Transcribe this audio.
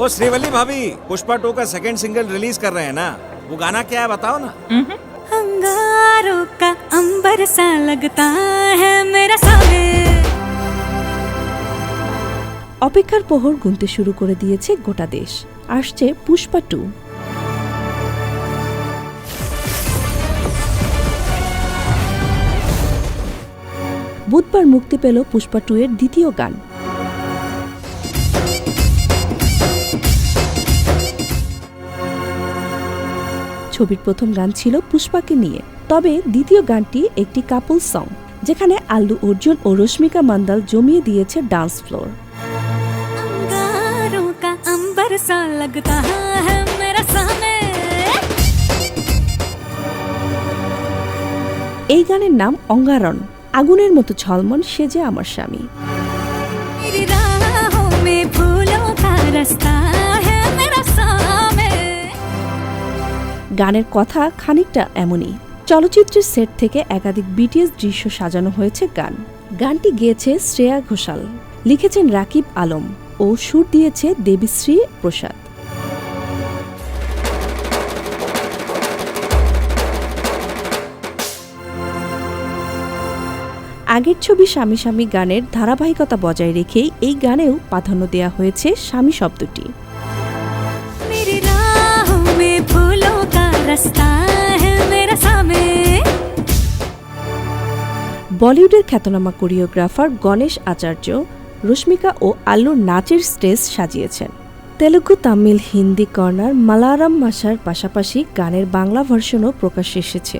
ओ श्रीवल्ली भाभी पुष्पा टू का second single release कर रहे हैं ना वो गाना क्या है बताओ ना अंगारों का अंबर सा लगता है मेरा सामने অপেক্ষার প্রহর গুনতে শুরু করে দিয়েছে গোটা দেশ আসছে পুষ্পা টু বুধবার মুক্তি পেল পুষ্পা টু এর দ্বিতীয় গান ছবির প্রথম গান ছিল পুষ্পাকে নিয়ে। তবে দ্বিতীয় গানটি একটি কাপল সং যেখানে আল্লু অর্জুন ও রশ্মিকা মান্দাল জমিয়ে দিয়েছে ডান্স ফ্লোর এই গানের নাম অঙ্গারণ আগুনের মতো ছলমন সেজে আমার স্বামী। রাস্তা গানের কথা খানিকটা এমনই। চলচ্চিত্রের সেট থেকে একাধিক বিটিএস দৃশ্য সাজানো হয়েছে গান। গানটি গেয়েছে শ্রেয়া ঘোষাল, লিখেছেন রাকিব আলম ও সুর দিয়েছে দেবীশ্রী প্রসাদ। আগের ছবি স্বামী স্বামী গানের ধারাবাহিকতা বজায় রেখেই এই গানেও প্রাধান্য দেওয়া হয়েছে স্বামী শব্দটি। বলিউডের খ্যাতনামা কোরিওগ্রাফার গণেশ আচার্য, রশ্মিকা ও আল্লুর নাচের স্টেজ সাজিয়েছেন। তেলুগু, তামিল, হিন্দি কর্নার মালারাম ভাষার পাশাপাশি গানের বাংলা ভার্সনও প্রকাশ এসেছে।